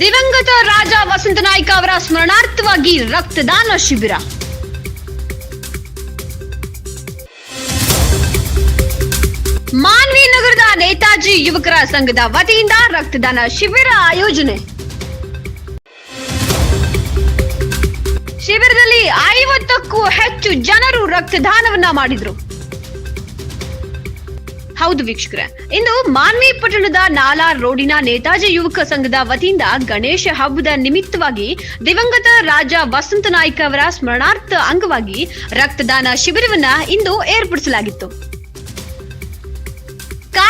ದಿವಂಗತ ರಾಜ ವಸಂತ ನಾಯ್ಕ ಅವರ ಸ್ಮರಣಾರ್ಥವಾಗಿ ರಕ್ತದಾನ ಶಿಬಿರ. ಮಾನ್ವಿ ನಗರದ ನೇತಾಜಿ ಯುವಕರ ಸಂಘದ ವತಿಯಿಂದ ರಕ್ತದಾನ ಶಿಬಿರ ಆಯೋಜನೆ. ಶಿಬಿರದಲ್ಲಿ ಐವತ್ತಕ್ಕೂ ಹೆಚ್ಚು ಜನರು ರಕ್ತದಾನವನ್ನ ಮಾಡಿದ್ರು. ಹೌದು ವೀಕ್ಷಕರೇ. ಇಂದು ಮಾನ್ವಿ ಪಟ್ಟಣದ ನಾಲಾ ರೋಡಿನ ನೇತಾಜಿ ಯುವಕ ಸಂಘದ ವತಿಯಿಂದ ಗಣೇಶ ಹಬ್ಬದ ನಿಮಿತ್ತವಾಗಿ ದಿವಂಗತ ರಾಜ ವಸಂತ ನಾಯ್ಕ ಅವರ ಸ್ಮರಣಾರ್ಥ ಅಂಗವಾಗಿ ರಕ್ತದಾನ ಶಿಬಿರವನ್ನ ಇಂದು ಏರ್ಪಡಿಸಲಾಗಿತ್ತು.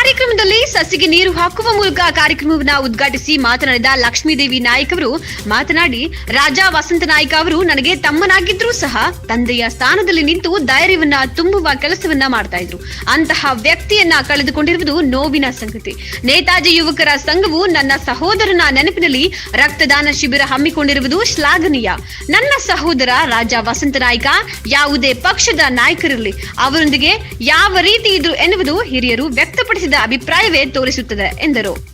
ಕಾರ್ಯಕ್ರಮದಲ್ಲಿ ಸಸಿಗೆ ನೀರು ಹಾಕುವ ಮೂಲಕ ಕಾರ್ಯಕ್ರಮವನ್ನ ಉದ್ಘಾಟಿಸಿ ಮಾತನಾಡಿದ ಲಕ್ಷ್ಮೀದೇವಿ ನಾಯ್ಕ ಅವರು. ಮಾತನಾಡಿ, ರಾಜ ವಸಂತ ನಾಯ್ಕ ಅವರು ನನಗೆ ತಮ್ಮನಾಗಿದ್ರೂ ಸಹ ತಂದೆಯ ಸ್ಥಾನದಲ್ಲಿ ನಿಂತು ಧೈರ್ಯವನ್ನ ತುಂಬುವ ಕೆಲಸವನ್ನ ಮಾಡ್ತಾ ಇದ್ರು. ಅಂತಹ ವ್ಯಕ್ತಿಯನ್ನ ಕಳೆದುಕೊಂಡಿರುವುದು ನೋವಿನ ಸಂಗತಿ. ನೇತಾಜಿ ಯುವಕರ ಸಂಘವು ನನ್ನ ಸಹೋದರನ ನೆನಪಿನಲ್ಲಿ ರಕ್ತದಾನ ಶಿಬಿರ ಹಮ್ಮಿಕೊಂಡಿರುವುದು ಶ್ಲಾಘನೀಯ. ನನ್ನ ಸಹೋದರ ರಾಜ ವಸಂತ ನಾಯ್ಕ ಯಾವುದೇ ಪಕ್ಷದ ನಾಯಕರಿರಲಿ. ಅವರೊಂದಿಗೆ ಯಾವ ರೀತಿ ಇದ್ರು ಎನ್ನುವುದು ಹಿರಿಯರು ವ್ಯಕ್ತಪಡಿಸಿದ ಅಭಿಪ್ರಾಯವೇ ತೋರಿಸುತ್ತದೆ ಎಂದರು.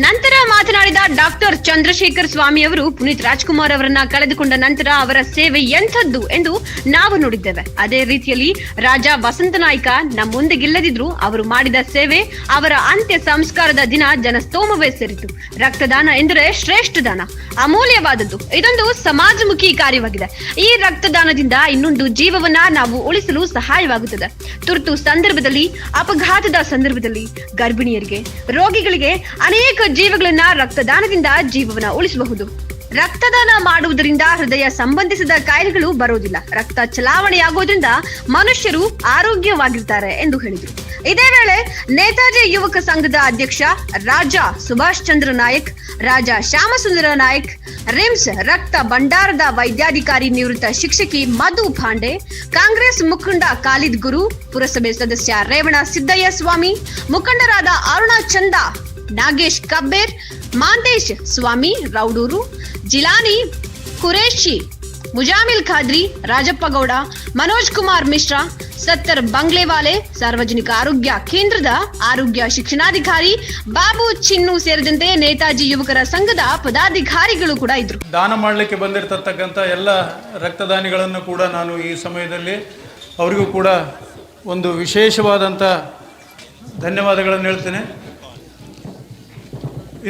ನಂತರ ಮಾತನಾಡಿದ ಡಾಕ್ಟರ್ ಚಂದ್ರಶೇಖರ್ ಸ್ವಾಮಿ ಅವರು ಪುನೀತ್ ರಾಜ್ಕುಮಾರ್ ಅವರನ್ನ ಕಳೆದುಕೊಂಡ ನಂತರ ಅವರ ಸೇವೆ ಎಂಥದ್ದು ಎಂದು ನಾವು ನೋಡಿದ್ದೇವೆ. ಅದೇ ರೀತಿಯಲ್ಲಿ ರಾಜ ವಸಂತ ನಾಯ್ಕ ನಮ್ಮೊಂದಿಗಿಲ್ಲದಿದ್ರು ಅವರು ಮಾಡಿದ ಸೇವೆ ಅವರ ಅಂತ್ಯ ಸಂಸ್ಕಾರದ ದಿನ ಜನಸ್ತೋಮವೇ ಸೇರಿತು. ರಕ್ತದಾನ ಎಂದರೆ ಶ್ರೇಷ್ಠ ದಾನ. ಅಮೂಲ್ಯವಾದದ್ದು. ಇದೊಂದು ಸಮಾಜಮುಖಿ ಕಾರ್ಯವಾಗಿದೆ. ಈ ರಕ್ತದಾನದಿಂದ ಇನ್ನೊಂದು ಜೀವವನ್ನ ನಾವು ಉಳಿಸಲು ಸಹಾಯವಾಗುತ್ತದೆ. ತುರ್ತು ಸಂದರ್ಭದಲ್ಲಿ, ಅಪಘಾತದ ಸಂದರ್ಭದಲ್ಲಿ ಗರ್ಭಿಣಿಯರಿಗೆ, ರೋಗಿಗಳಿಗೆ ಅನೇಕ ಜೀವಗಳನ್ನ ರಕ್ತದಾನದಿಂದ ಜೀವವನ್ನ ಉಳಿಸಬಹುದು. ರಕ್ತದಾನ ಮಾಡುವುದರಿಂದ ಹೃದಯ ಸಂಬಂಧಿಸಿದ ಕಾಯಿಲೆಗಳು ಬರೋದಿಲ್ಲ ರಕ್ತ ಚಲಾವಣೆಯಾಗೋದ್ರಿಂದ ಮನುಷ್ಯರು ಆರೋಗ್ಯವಾಗಿರ್ತಾರೆ ಎಂದು ಹೇಳಿದರು. ಇದೇ ವೇಳೆ ನೇತಾಜಿ ಯುವಕ ಸಂಘದ ಅಧ್ಯಕ್ಷ ರಾಜ ಸುಭಾಷ್ ಚಂದ್ರ ನಾಯಕ್, ರಾಜ ಶ್ಯಾಮಸುಂದರ ನಾಯಕ್, ರಿಮ್ಸ್ ರಕ್ತ ಭಂಡಾರದ ವೈದ್ಯಾಧಿಕಾರಿ ನಿವೃತ್ತ ಶಿಕ್ಷಕಿ ಮಧು ಪಾಂಡೆ, ಕಾಂಗ್ರೆಸ್ ಮುಖಂಡ ಖಾಲಿದ್ ಗುರು, ಪುರಸಭೆ ಸದಸ್ಯ ರೇವಣ ಸಿದ್ದಯ್ಯ ಸ್ವಾಮಿ, ಮುಖಂಡರಾದ ಅರುಣಾ ಚಂದ ನಾಗೇಶ್ ಕಬ್ಬೇರ್, ಮಾಂತೇಶ್ ಸ್ವಾಮಿ ರೌಡೂರು, ಜಿಲಾನಿ ಕುರೇಶಿ ಮುಜಾಮಿಲ್ ಖಾದ್ರಿ ರಾಜಪ್ಪಗೌಡ ಮನೋಜ್ ಕುಮಾರ್ ಮಿಶ್ರಾ, ಸತ್ತರ್ ಬಂಗ್ಲೆವಾಲೆ, ಸಾರ್ವಜನಿಕ ಆರೋಗ್ಯ ಕೇಂದ್ರದ ಆರೋಗ್ಯ ಶಿಕ್ಷಣಾಧಿಕಾರಿ ಬಾಬು ಚಿನ್ನು ಸೇರಿದಂತೆ ನೇತಾಜಿ ಯುವಕರ ಸಂಘದ ಪದಾಧಿಕಾರಿಗಳು ಕೂಡ ಇದ್ರು. ದಾನ ಮಾಡಲಿಕ್ಕೆ ಬಂದಿರತಕ್ಕಂಥ ಎಲ್ಲ ರಕ್ತದಾನಿಗಳನ್ನು ಕೂಡ ನಾನು ಈ ಸಮಯದಲ್ಲಿ ಅವರಿಗೂ ಕೂಡ ಒಂದು ವಿಶೇಷವಾದಂಥ ಧನ್ಯವಾದಗಳನ್ನು ಹೇಳ್ತೇನೆ.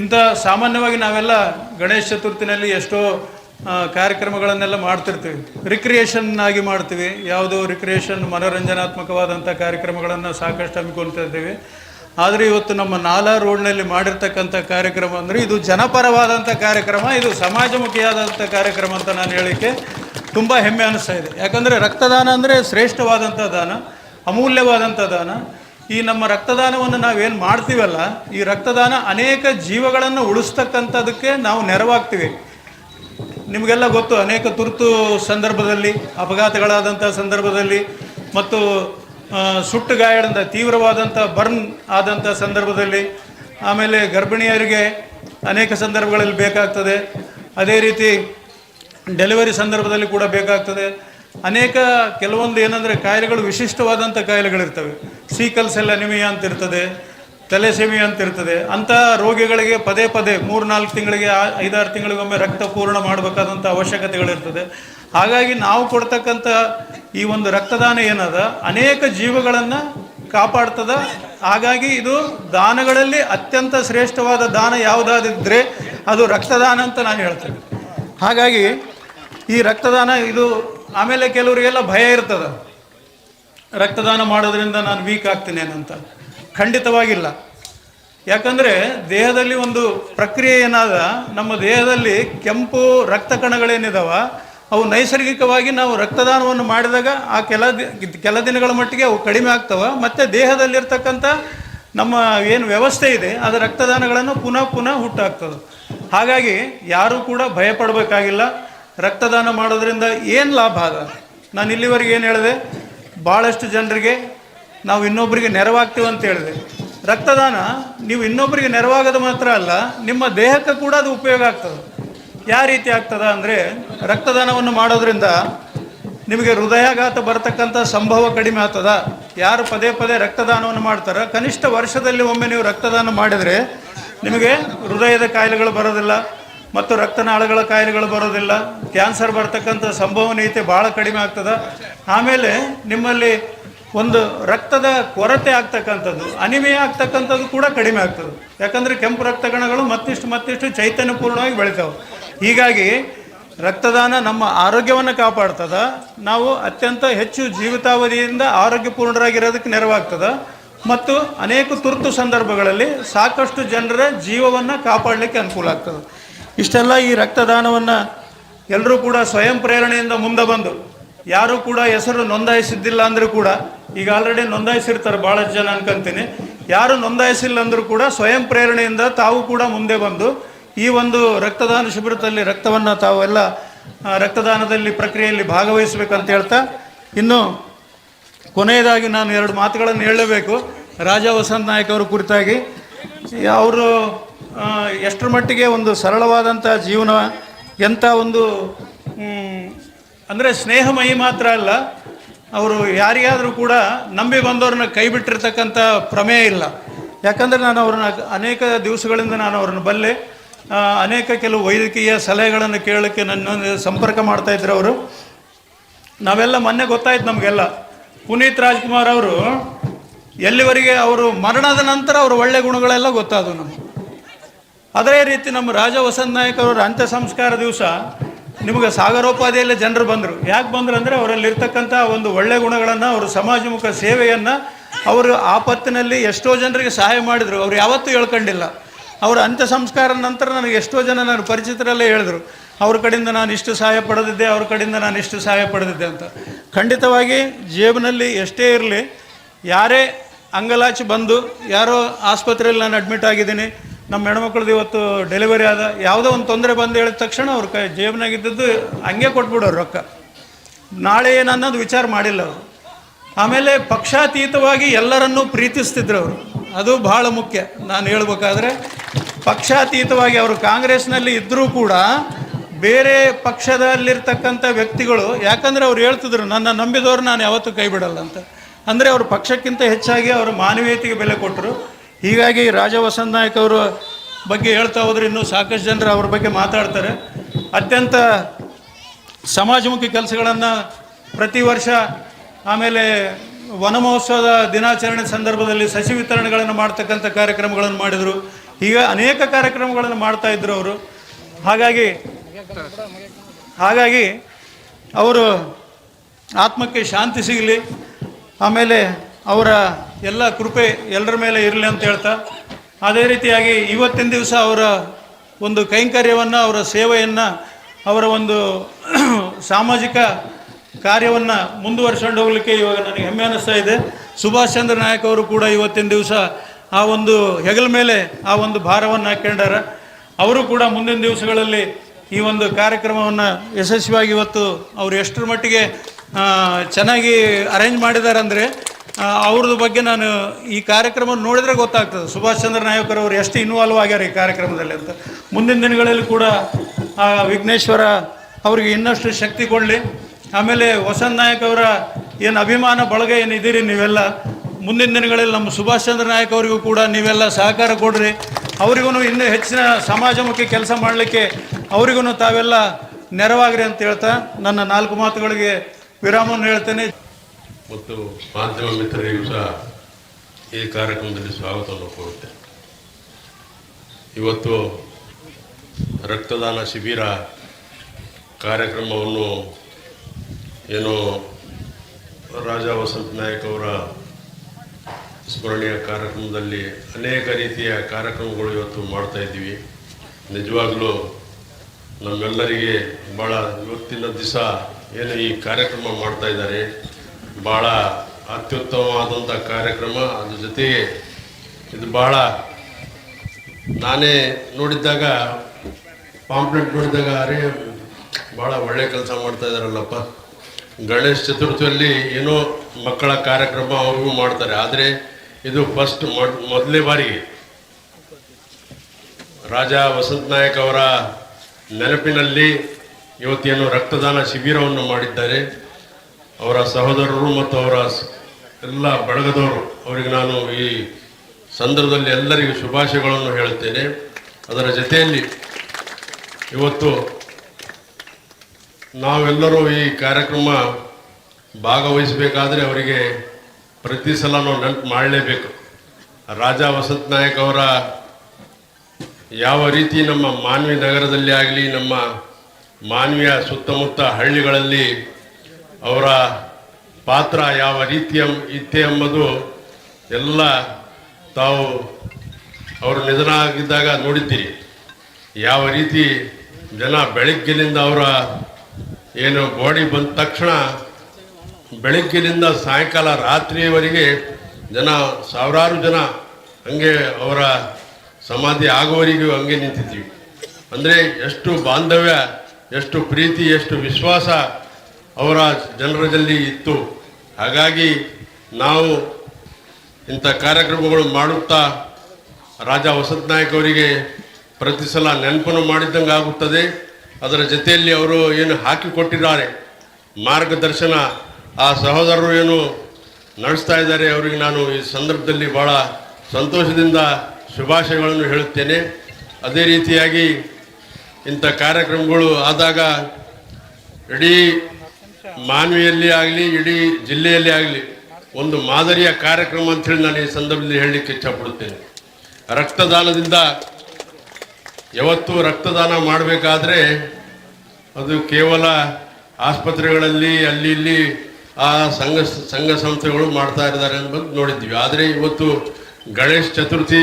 ಇಂಥ ಸಾಮಾನ್ಯವಾಗಿ ನಾವೆಲ್ಲ ಗಣೇಶ ಚತುರ್ಥಿನಲ್ಲಿ ಎಷ್ಟೋ ಕಾರ್ಯಕ್ರಮಗಳನ್ನೆಲ್ಲ ಮಾಡ್ತಿರ್ತೀವಿ. ರಿಕ್ರಿಯೇಷನ್ ಆಗಿ ಮಾಡ್ತೀವಿ. ಯಾವುದೋ ರಿಕ್ರಿಯೇಷನ್ ಮನೋರಂಜನಾತ್ಮಕವಾದಂಥ ಕಾರ್ಯಕ್ರಮಗಳನ್ನು ಸಾಕಷ್ಟು ಹಮ್ಮಿಕೊಳ್ತಾ ಆದರೆ ಇವತ್ತು ನಮ್ಮ ನಾಲಾ ರೋಡ್ನಲ್ಲಿ ಮಾಡಿರ್ತಕ್ಕಂಥ ಕಾರ್ಯಕ್ರಮ ಅಂದರೆ ಇದು ಜನಪರವಾದಂಥ ಕಾರ್ಯಕ್ರಮ, ಇದು ಸಮಾಜಮುಖಿಯಾದಂಥ ಕಾರ್ಯಕ್ರಮ ಅಂತ ನಾನು ಹೇಳಲಿಕ್ಕೆ ತುಂಬ ಹೆಮ್ಮೆ ಅನಿಸ್ತಾ ಇದೆ. ಯಾಕಂದರೆ ರಕ್ತದಾನ ಅಂದರೆ ಶ್ರೇಷ್ಠವಾದಂಥ ದಾನ, ಅಮೂಲ್ಯವಾದಂಥ ದಾನ. ಈ ನಮ್ಮ ರಕ್ತದಾನವನ್ನು ನಾವೇನು ಮಾಡ್ತೀವಲ್ಲ, ಈ ರಕ್ತದಾನ ಅನೇಕ ಜೀವಗಳನ್ನು ಉಳಿಸ್ತಕ್ಕಂಥದಕ್ಕೆ ನಾವು ನೆರವಾಗ್ತೀವಿ. ನಿಮಗೆಲ್ಲ ಗೊತ್ತು, ಅನೇಕ ತುರ್ತು ಸಂದರ್ಭದಲ್ಲಿ ಅಪಘಾತಗಳಾದಂಥ ಸಂದರ್ಭದಲ್ಲಿ, ಮತ್ತು ಸುಟ್ಟು ಗಾಯದಿಂದ ತೀವ್ರವಾದಂಥ ಬರ್ನ್ ಆದಂಥ ಸಂದರ್ಭದಲ್ಲಿ, ಆಮೇಲೆ ಗರ್ಭಿಣಿಯರಿಗೆ ಅನೇಕ ಸಂದರ್ಭಗಳಲ್ಲಿ ಬೇಕಾಗ್ತದೆ. ಅದೇ ರೀತಿ, ಡೆಲಿವರಿ ಸಂದರ್ಭದಲ್ಲಿ ಕೂಡ ಬೇಕಾಗ್ತದೆ. ಅನೇಕ ಕೆಲವೊಂದು ಏನಂದರೆ ಕಾಯಿಲೆಗಳು ವಿಶಿಷ್ಟವಾದಂಥ ಕಾಯಿಲೆಗಳಿರ್ತವೆ. ಸೀಕಲ್ಸ್ ಎಲ್ಲ ಅನಿಮಿಯಾ ಅಂತ ಇರ್ತದೆ ತಲೆಸೆಮಿ ಅಂತ ಇರ್ತದೆ. ಅಂಥ ರೋಗಿಗಳಿಗೆ ಪದೇ ಪದೇ ಮೂರು ನಾಲ್ಕು ತಿಂಗಳಿಗೆ ಐದಾರು ತಿಂಗಳಿಗೊಮ್ಮೆ ರಕ್ತ ಪೂರ್ಣ ಮಾಡಬೇಕಾದಂಥ ಅವಶ್ಯಕತೆಗಳಿರ್ತದೆ. ಹಾಗಾಗಿ ನಾವು ಕೊಡ್ತಕ್ಕಂಥ ಈ ಒಂದು ರಕ್ತದಾನ ಏನದ? ಅನೇಕ ಜೀವಗಳನ್ನು ಕಾಪಾಡ್ತದ. ಹಾಗಾಗಿ ಇದು ದಾನಗಳಲ್ಲಿ ಅತ್ಯಂತ ಶ್ರೇಷ್ಠವಾದ ದಾನ ಯಾವುದಾದಿದ್ದರೆ ಅದು ರಕ್ತದಾನ ಅಂತ ನಾನು ಹೇಳ್ತೇನೆ. ಹಾಗಾಗಿ ಈ ರಕ್ತದಾನ ಇದು ಆಮೇಲೆ ಕೆಲವರಿಗೆಲ್ಲ ಭಯ ಇರ್ತದೆ. ರಕ್ತದಾನ ಮಾಡೋದ್ರಿಂದ ನಾನು ವೀಕ್ ಆಗ್ತೀನೇನಂತ ಖಂಡಿತವಾಗಿಲ್ಲ. ಯಾಕಂದರೆ ದೇಹದಲ್ಲಿ ಒಂದು ಪ್ರಕ್ರಿಯೆ ಏನಾದ, ನಮ್ಮ ದೇಹದಲ್ಲಿ ಕೆಂಪು ರಕ್ತ ಕಣಗಳೇನಿದಾವ, ಅವು ನೈಸರ್ಗಿಕವಾಗಿ ನಾವು ರಕ್ತದಾನವನ್ನು ಮಾಡಿದಾಗ ಆ ಕೆಲ ಕೆಲ ದಿನಗಳ ಮಟ್ಟಿಗೆ ಅವು ಕಡಿಮೆ ಆಗ್ತವೆ. ಮತ್ತು ದೇಹದಲ್ಲಿರ್ತಕ್ಕಂಥ ನಮ್ಮ ಏನು ವ್ಯವಸ್ಥೆ ಇದೆ, ಅದು ರಕ್ತದಾನಗಳನ್ನು ಪುನಃ ಪುನಃ ಹುಟ್ಟಾಗ್ತದೆ. ಹಾಗಾಗಿ ಯಾರೂ ಕೂಡ ಭಯಪಡಬೇಕಾಗಿಲ್ಲ. ರಕ್ತದಾನ ಮಾಡೋದ್ರಿಂದ ಏನು ಲಾಭ ಅದ ನಾನು ಇಲ್ಲಿವರೆಗೆ ಏನು ಹೇಳಿದೆ? ಭಾಳಷ್ಟು ಜನರಿಗೆ ನಾವು ಇನ್ನೊಬ್ಬರಿಗೆ ನೆರವಾಗ್ತೀವಿ ಅಂತ ಹೇಳಿದೆ. ರಕ್ತದಾನ ನೀವು ಇನ್ನೊಬ್ಬರಿಗೆ ನೆರವಾಗೋದು ಮಾತ್ರ ಅಲ್ಲ, ನಿಮ್ಮ ದೇಹಕ್ಕೆ ಕೂಡ ಅದು ಉಪಯೋಗ ಆಗ್ತದೆ. ಯಾವ ರೀತಿ ಆಗ್ತದ ಅಂದರೆ ರಕ್ತದಾನವನ್ನು ಮಾಡೋದ್ರಿಂದ ನಿಮಗೆ ಹೃದಯಾಘಾತ ಬರತಕ್ಕಂಥ ಸಂಭವ ಕಡಿಮೆ ಆಗ್ತದ. ಯಾರು ಪದೇ ಪದೇ ರಕ್ತದಾನವನ್ನು ಮಾಡ್ತಾರೋ, ಕನಿಷ್ಠ ವರ್ಷದಲ್ಲಿ ಒಮ್ಮೆ ನೀವು ರಕ್ತದಾನ ಮಾಡಿದರೆ ನಿಮಗೆ ಹೃದಯದ ಕಾಯಿಲೆಗಳು ಬರೋದಿಲ್ಲ ಮತ್ತು ರಕ್ತನಾಳಗಳ ಕಾಯಿಲೆಗಳು ಬರೋದಿಲ್ಲ. ಕ್ಯಾನ್ಸರ್ ಬರ್ತಕ್ಕಂಥ ಸಂಭವನೀಯತೆ ಭಾಳ ಕಡಿಮೆ ಆಗ್ತದೆ. ಆಮೇಲೆ ನಿಮ್ಮಲ್ಲಿ ಒಂದು ರಕ್ತದ ಕೊರತೆ ಆಗ್ತಕ್ಕಂಥದ್ದು ಅನಿಮಿಯ ಆಗ್ತಕ್ಕಂಥದ್ದು ಕೂಡ ಕಡಿಮೆ ಆಗ್ತದೆ. ಯಾಕಂದರೆ ಕೆಂಪು ರಕ್ತ ಕಣಗಳು ಮತ್ತಿಷ್ಟು ಮತ್ತಿಷ್ಟು ಚೈತನ್ಯಪೂರ್ಣವಾಗಿ ಬೆಳಿತಾವೆ. ಹೀಗಾಗಿ ರಕ್ತದಾನ ನಮ್ಮ ಆರೋಗ್ಯವನ್ನು ಕಾಪಾಡ್ತದೆ. ನಾವು ಅತ್ಯಂತ ಹೆಚ್ಚು ಜೀವಿತಾವಧಿಯಿಂದ ಆರೋಗ್ಯಪೂರ್ಣರಾಗಿರೋದಕ್ಕೆ ನೆರವಾಗ್ತದೆ. ಮತ್ತು ಅನೇಕ ತುರ್ತು ಸಂದರ್ಭಗಳಲ್ಲಿ ಸಾಕಷ್ಟು ಜನರ ಜೀವವನ್ನು ಕಾಪಾಡಲಿಕ್ಕೆ ಅನುಕೂಲ ಆಗ್ತದೆ. ಇಷ್ಟೆಲ್ಲ ಈ ರಕ್ತದಾನವನ್ನು ಎಲ್ಲರೂ ಕೂಡ ಸ್ವಯಂ ಪ್ರೇರಣೆಯಿಂದ ಮುಂದೆ ಬಂದು, ಯಾರೂ ಕೂಡ ಹೆಸರು ನೋಂದಾಯಿಸಿದ್ದಿಲ್ಲ ಅಂದರೂ ಕೂಡ, ಈಗ ಆಲ್ರೆಡಿ ನೋಂದಾಯಿಸಿರ್ತಾರೆ ಭಾಳಷ್ಟು ಜನ ಅನ್ಕೊಂತೀನಿ. ಯಾರು ನೋಂದಾಯಿಸಿಲ್ಲ ಅಂದರೂ ಕೂಡ ಸ್ವಯಂ ಪ್ರೇರಣೆಯಿಂದ ತಾವು ಕೂಡ ಮುಂದೆ ಬಂದು, ಈ ಒಂದು ರಕ್ತದಾನ ಶಿಬಿರದಲ್ಲಿ ರಕ್ತವನ್ನು ತಾವೆಲ್ಲ ರಕ್ತದಾನದಲ್ಲಿ ಪ್ರಕ್ರಿಯೆಯಲ್ಲಿ ಭಾಗವಹಿಸಬೇಕಂತ ಹೇಳ್ತಾ, ಇನ್ನು ಕೊನೆಯದಾಗಿ ನಾನು ಎರಡು ಮಾತುಗಳನ್ನು ಹೇಳಲೇಬೇಕು ರಾಜಾ ವಸಂತ ನಾಯಕ್ ಅವರ ಕುರಿತಾಗಿ. ಅವರು ಎಷ್ಟರ ಮಟ್ಟಿಗೆ ಒಂದು ಸರಳವಾದಂಥ ಜೀವನ ಎಂಥ ಒಂದು ಅಂದರೆ ಸ್ನೇಹಮಯಿ ಮಾತ್ರ ಅಲ್ಲ, ಅವರು ಯಾರಿಗಾದರೂ ಕೂಡ ನಂಬಿ ಬಂದವ್ರನ್ನ ಕೈ ಬಿಟ್ಟಿರ್ತಕ್ಕಂಥ ಪ್ರಮೇಯ ಇಲ್ಲ. ಯಾಕಂದರೆ ನಾನು ಅವ್ರನ್ನ ಅನೇಕ ದಿವಸಗಳಿಂದ ನಾನು ಅವ್ರನ್ನ ಬಲ್ಲೆ ಅನೇಕ ಕೆಲವು ವೈದ್ಯಕೀಯ ಸಲಹೆಗಳನ್ನು ಕೇಳೋಕ್ಕೆ ನನ್ನ ಸಂಪರ್ಕ ಮಾಡ್ತಾಯಿದ್ರು ಅವರು. ನಾವೆಲ್ಲ ಮೊನ್ನೆ ಗೊತ್ತಾಯ್ತು ನಮಗೆಲ್ಲ, ಪುನೀತ್ ರಾಜ್ಕುಮಾರ್ ಅವರು ಎಲ್ಲಿವರೆಗೆ ಅವರು ಮರಣದ ನಂತರ ಅವ್ರ ಒಳ್ಳೆ ಗುಣಗಳೆಲ್ಲ ಗೊತ್ತಾದವು ನಮಗೆ. ಅದೇ ರೀತಿ ನಮ್ಮ ರಾಜ ವಸಂತ ನಾಯಕ್ ಅವರ ಅಂತ್ಯ ಸಂಸ್ಕಾರ ದಿವಸ ನಿಮಗೆ ಸಾಗರೋಪಾದಿಯಲ್ಲಿ ಜನರು ಬಂದರು. ಯಾಕೆ ಬಂದರು ಅಂದರೆ ಅವರಲ್ಲಿರ್ತಕ್ಕಂಥ ಒಂದು ಒಳ್ಳೆ ಗುಣಗಳನ್ನು, ಅವರು ಸಮಾಜಮುಖ ಸೇವೆಯನ್ನು, ಅವರು ಆಪತ್ತಿನಲ್ಲಿ ಎಷ್ಟೋ ಜನರಿಗೆ ಸಹಾಯ ಮಾಡಿದರು. ಅವ್ರು ಯಾವತ್ತೂ ಹೇಳ್ಕೊಂಡಿಲ್ಲ. ಅವರ ಅಂತ್ಯ ಸಂಸ್ಕಾರ ನಂತರ ನನಗೆ ಎಷ್ಟೋ ಜನ ನನ್ನ ಪರಿಚಿತರಲ್ಲೇ ಹೇಳಿದರು. ಅವ್ರ ಕಡೆಯಿಂದ ನಾನು ಇಷ್ಟು ಸಹಾಯ ಪಡೆದಿದ್ದೆ, ಅವ್ರ ಕಡೆಯಿಂದ ನಾನು ಇಷ್ಟು ಸಹಾಯ ಪಡೆದಿದ್ದೆ ಅಂತ. ಖಂಡಿತವಾಗಿ ಜೇಬಿನಲ್ಲಿ ಎಷ್ಟೇ ಇರಲಿ, ಯಾರೇ ಅಂಗಲಾಚಿ ಬಂದು, ಯಾರೋ ಆಸ್ಪತ್ರೆಯಲ್ಲಿ ನಾನು ಅಡ್ಮಿಟ್ ಆಗಿದ್ದೀನಿ ನಮ್ಮ ಹೆಣ್ಮಕ್ಳದ್ದು ಇವತ್ತು ಡೆಲಿವರಿ ಆದ, ಯಾವುದೋ ಒಂದು ತೊಂದರೆ ಬಂದು ಹೇಳಿದ ತಕ್ಷಣ ಅವ್ರ ಕೈ, ಜೇಬ್ನಾಗಿದ್ದದ್ದು ಹಂಗೆ ಕೊಟ್ಬಿಡೋರು ರೊಕ್ಕ. ನಾಳೆ ಏನನ್ನೋದು ವಿಚಾರ ಮಾಡಿಲ್ಲ ಅವರು. ಆಮೇಲೆ ಪಕ್ಷಾತೀತವಾಗಿ ಎಲ್ಲರನ್ನೂ ಪ್ರೀತಿಸ್ತಿದ್ರು ಅವರು. ಅದು ಬಹಳ ಮುಖ್ಯ. ನಾನು ಹೇಳ್ಬೇಕಾದ್ರೆ, ಪಕ್ಷಾತೀತವಾಗಿ ಅವರು ಕಾಂಗ್ರೆಸ್ನಲ್ಲಿ ಇದ್ದರೂ ಕೂಡ ಬೇರೆ ಪಕ್ಷದಲ್ಲಿರ್ತಕ್ಕಂಥ ವ್ಯಕ್ತಿಗಳು, ಯಾಕಂದರೆ ಅವ್ರು ಹೇಳ್ತಿದ್ರು, ನನ್ನ ನಂಬಿದವರು ನಾನು ಯಾವತ್ತೂ ಕೈ ಬಿಡಲ್ಲ ಅಂತ. ಅಂದರೆ ಅವರು ಪಕ್ಷಕ್ಕಿಂತ ಹೆಚ್ಚಾಗಿ ಅವರು ಮಾನವೀಯತೆಗೆ ಬೆಲೆ ಕೊಟ್ಟರು. ಹೀಗಾಗಿ ರಾಜ ವಸಂತ ನಾಯಕ್ ಅವರ ಬಗ್ಗೆ ಹೇಳ್ತಾ ಹೋದ್ರೆ ಇನ್ನೂ ಸಾಕಷ್ಟು ಜನರು ಅವ್ರ ಬಗ್ಗೆ ಮಾತಾಡ್ತಾರೆ. ಅತ್ಯಂತ ಸಮಾಜಮುಖಿ ಕೆಲಸಗಳನ್ನು ಪ್ರತಿ ವರ್ಷ ಆಮೇಲೆ ವನ ಮಹೋತ್ಸವದ ದಿನಾಚರಣೆ ಸಂದರ್ಭದಲ್ಲಿ ಸಸಿ ವಿತರಣೆಗಳನ್ನು ಮಾಡ್ತಕ್ಕಂಥ ಕಾರ್ಯಕ್ರಮಗಳನ್ನು ಮಾಡಿದರು. ಈಗ ಅನೇಕ ಕಾರ್ಯಕ್ರಮಗಳನ್ನು ಮಾಡ್ತಾ ಇದ್ರು ಅವರು. ಹಾಗಾಗಿ ಹಾಗಾಗಿ ಅವರು ಆತ್ಮಕ್ಕೆ ಶಾಂತಿ ಸಿಗಲಿ. ಆಮೇಲೆ ಅವರ ಎಲ್ಲ ಕೃಪೆ ಎಲ್ಲರ ಮೇಲೆ ಇರಲಿ ಅಂತ ಹೇಳ್ತಾ, ಅದೇ ರೀತಿಯಾಗಿ ಇವತ್ತಿನ ದಿವಸ ಅವರ ಒಂದು ಕೈಂಕರ್ಯವನ್ನು, ಅವರ ಸೇವೆಯನ್ನು, ಅವರ ಒಂದು ಸಾಮಾಜಿಕ ಕಾರ್ಯವನ್ನು ಮುಂದುವರ್ಸ್ಕೊಂಡು ಹೋಗಲಿಕ್ಕೆ ಇವಾಗ ನನಗೆ ಹೆಮ್ಮೆ ಅನ್ನಿಸ್ತಾ ಇದೆ. ಸುಭಾಷ್ ಚಂದ್ರ ನಾಯಕ್ ಅವರು ಕೂಡ ಇವತ್ತಿನ ದಿವಸ ಆ ಒಂದು ಹೆಗಲ ಮೇಲೆ ಆ ಒಂದು ಭಾರವನ್ನು ಹಾಕ್ಕೊಂಡಾರ. ಅವರು ಕೂಡ ಮುಂದಿನ ದಿವಸಗಳಲ್ಲಿ ಈ ಒಂದು ಕಾರ್ಯಕ್ರಮವನ್ನು ಯಶಸ್ವಿಯಾಗಿ ಇವತ್ತು ಅವರು ಎಷ್ಟರ ಮಟ್ಟಿಗೆ ಚೆನ್ನಾಗಿ ಅರೇಂಜ್ ಮಾಡಿದ್ದಾರೆ ಅಂದರೆ ಅವ್ರದ್ದು ಬಗ್ಗೆ ನಾನು ಈ ಕಾರ್ಯಕ್ರಮ ನೋಡಿದ್ರೆ ಗೊತ್ತಾಗ್ತದೆ. ಸುಭಾಷ್ ಚಂದ್ರ ನಾಯಕರು ಅವರು ಎಷ್ಟು ಇನ್ವಾಲ್ವ್ ಆಗ್ಯಾರ ಈ ಕಾರ್ಯಕ್ರಮದಲ್ಲಿ ಅಂತ. ಮುಂದಿನ ದಿನಗಳಲ್ಲಿ ಕೂಡ ಆ ವಿಘ್ನೇಶ್ವರ ಅವರಿಗೆ ಇನ್ನಷ್ಟು ಶಕ್ತಿ ಕೊಡಲಿ. ಆಮೇಲೆ ವಸಂತ ನಾಯಕ್ ಅವರ ಏನು ಅಭಿಮಾನ, ಬಳಗ ಏನು ಇದ್ದೀರಿ ನೀವೆಲ್ಲ? ಮುಂದಿನ ದಿನಗಳಲ್ಲಿ ನಮ್ಮ ಸುಭಾಷ್ ಚಂದ್ರ ನಾಯಕ್ ಅವರಿಗೂ ಕೂಡ ನೀವೆಲ್ಲ ಸಹಕಾರ ಕೊಡ್ರಿ. ಅವರಿಗೂ ಇನ್ನೂ ಹೆಚ್ಚಿನ ಸಮಾಜಮುಖಿ ಕೆಲಸ ಮಾಡಲಿಕ್ಕೆ ಅವರಿಗೂ ತಾವೆಲ್ಲ ನೆರವಾಗ್ರಿ ಅಂತ ಹೇಳ್ತಾ ನನ್ನ ನಾಲ್ಕು ಮಾತುಗಳಿಗೆ ವಿರಾಮವನ್ನು ಹೇಳ್ತೇನೆ. ಮತ್ತು ಮಾಧ್ಯಮ ಮಿತ್ರರಿಗೂ ಸಹ ಈ ಕಾರ್ಯಕ್ರಮದಲ್ಲಿ ಸ್ವಾಗತವನ್ನು ಕೋರುತ್ತೆ ಇವತ್ತು ರಕ್ತದಾನ ಶಿಬಿರ ಕಾರ್ಯಕ್ರಮವನ್ನು ಏನು ರಾಜ ವಸಂತ ನಾಯಕ್ ಅವರ ಸ್ಮರಣೀಯ ಕಾರ್ಯಕ್ರಮದಲ್ಲಿ ಅನೇಕ ರೀತಿಯ ಕಾರ್ಯಕ್ರಮಗಳು ಇವತ್ತು ಮಾಡ್ತಾ ಇದ್ದೀವಿ. ನಿಜವಾಗಲೂ ನಮ್ಮೆಲ್ಲರಿಗೆ ಭಾಳ ಇವತ್ತಿನ ದಿವಸ ಏನು ಈ ಕಾರ್ಯಕ್ರಮ ಮಾಡ್ತಾ ಇದ್ದಾರೆ. ಭಾಳ ಅತ್ಯುತ್ತಮವಾದಂಥ ಕಾರ್ಯಕ್ರಮ. ಅದ್ರ ಜೊತೆಗೆ ಇದು ಬಹಳ ನಾನೇ ನೋಡಿದ್ದಾಗ ಪಾಂಪ್ಲೆಟ್ ನೋಡಿದಾಗ ಅರೇ ಭಾಳ ಒಳ್ಳೆ ಕೆಲಸ ಮಾಡ್ತಾ ಇದ್ದಾರಲ್ಲಪ್ಪ. ಗಣೇಶ ಚತುರ್ಥಿಯಲ್ಲಿ ಏನೋ ಮಕ್ಕಳ ಕಾರ್ಯಕ್ರಮ ಅವ್ರಿಗೂ ಮಾಡ್ತಾರೆ. ಆದರೆ ಇದು ಫಸ್ಟ್ ಮೊದಲನೇ ಬಾರಿಗೆ. ರಾಜ ವಸಂತ ನಾಯಕ್ ಅವರ ನೆನಪಿನಲ್ಲಿ ಇವತ್ತೇನು ರಕ್ತದಾನ ಶಿಬಿರವನ್ನು ಮಾಡಿದ್ದಾರೆ. ಅವರ ಸಹೋದರರು ಮತ್ತು ಅವರ ಎಲ್ಲ ಬಳಗದವರು. ಅವರಿಗೆ ನಾನು ಈ ಸಂದರ್ಭದಲ್ಲಿ ಎಲ್ಲರಿಗೂ ಶುಭಾಶಯಗಳನ್ನು ಹೇಳುತ್ತೇನೆ. ಅದರ ಜೊತೆಯಲ್ಲಿ ಇವತ್ತು ನಾವೆಲ್ಲರೂ ಈ ಕಾರ್ಯಕ್ರಮ ಭಾಗವಹಿಸಬೇಕಾದ್ರೆ ಅವರಿಗೆ ಪ್ರತಿ ಸಲ ನಾವು ನೆನಪು ಮಾಡಲೇಬೇಕು. ರಾಜ ವಸಂತ ನಾಯಕ್ ಅವರ ಯಾವ ರೀತಿ ನಮ್ಮ ಮಾನ್ವಿ ನಗರದಲ್ಲಿ ಆಗಲಿ, ನಮ್ಮ ಮಾನ್ವಿಯ ಸುತ್ತಮುತ್ತ ಹಳ್ಳಿಗಳಲ್ಲಿ ಅವರ ಪಾತ್ರ ಯಾವ ರೀತಿಯ ಇತ್ತೆ ಎಂಬುದು ಎಲ್ಲ ತಾವು ಅವರು ನಿಧನ ಆಗಿದ್ದಾಗ ನೋಡಿದ್ದೀರಿ. ಯಾವ ರೀತಿ ಜನ ಬೆಳಗ್ಗಿನಿಂದ ಅವರ ಏನು ಬಾಡಿ ಬಂದ ತಕ್ಷಣ ಬೆಳಗ್ಗಿನಿಂದ ಸಾಯಂಕಾಲ ರಾತ್ರಿಯವರೆಗೆ ಜನ ಸಾವಿರಾರು ಜನ ಹಂಗೆ ಅವರ ಸಮಾಧಿ ಆಗುವವರೆಗೂ ಹಂಗೆ ನಿಂತಿದ್ದೀವಿ ಅಂದರೆ ಎಷ್ಟು ಬಾಂಧವ್ಯ, ಎಷ್ಟು ಪ್ರೀತಿ, ಎಷ್ಟು ವಿಶ್ವಾಸ ಅವರ ಜನರದಲ್ಲಿ ಇತ್ತು. ಹಾಗಾಗಿ ನಾವು ಇಂಥ ಕಾರ್ಯಕ್ರಮಗಳು ಮಾಡುತ್ತಾ ರಾಜ ವಸಂತ ನಾಯಕ್ ಅವರಿಗೆ ಪ್ರತಿ ಸಲ ನೆನಪನ್ನು ಮಾಡಿದ್ದಂಗೆ ಆಗುತ್ತದೆ ಅದರ ಜೊತೆಯಲ್ಲಿ ಅವರು ಏನು ಹಾಕಿಕೊಟ್ಟಿದ್ದಾರೆ ಮಾರ್ಗದರ್ಶನ ಆ ಸಹೋದರರು ಏನು ನಡೆಸ್ತಾ ಇದ್ದಾರೆ ಅವರಿಗೆ ನಾನು ಈ ಸಂದರ್ಭದಲ್ಲಿ ಭಾಳ ಸಂತೋಷದಿಂದ ಶುಭಾಶಯಗಳನ್ನು ಹೇಳುತ್ತೇನೆ. ಅದೇ ರೀತಿಯಾಗಿ ಇಂಥ ಕಾರ್ಯಕ್ರಮಗಳು ಆದಾಗ ಇಡೀ ಮಾನ್ವಿಯಲ್ಲಿ ಆಗಲಿ, ಇಡೀ ಜಿಲ್ಲೆಯಲ್ಲಿ ಆಗಲಿ, ಒಂದು ಮಾದರಿಯ ಕಾರ್ಯಕ್ರಮ ಅಂತೇಳಿ ನಾನು ಈ ಸಂದರ್ಭದಲ್ಲಿ ಹೇಳಲಿಕ್ಕೆ ಇಷ್ಟಪಡುತ್ತೇನೆ. ರಕ್ತದಾನದಿಂದ ಯಾವತ್ತೂ ರಕ್ತದಾನ ಮಾಡಬೇಕಾದ್ರೆ ಅದು ಕೇವಲ ಆಸ್ಪತ್ರೆಗಳಲ್ಲಿ, ಅಲ್ಲಿ, ಇಲ್ಲಿ ಆ ಸಂಘ ಸಂಘ ಸಂಸ್ಥೆಗಳು ಮಾಡ್ತಾ ಇದ್ದಾರೆ ಅನ್ನೋದು ನೋಡಿದ್ವಿ ಆದರೆ ಇವತ್ತು ಗಣೇಶ ಚತುರ್ಥಿ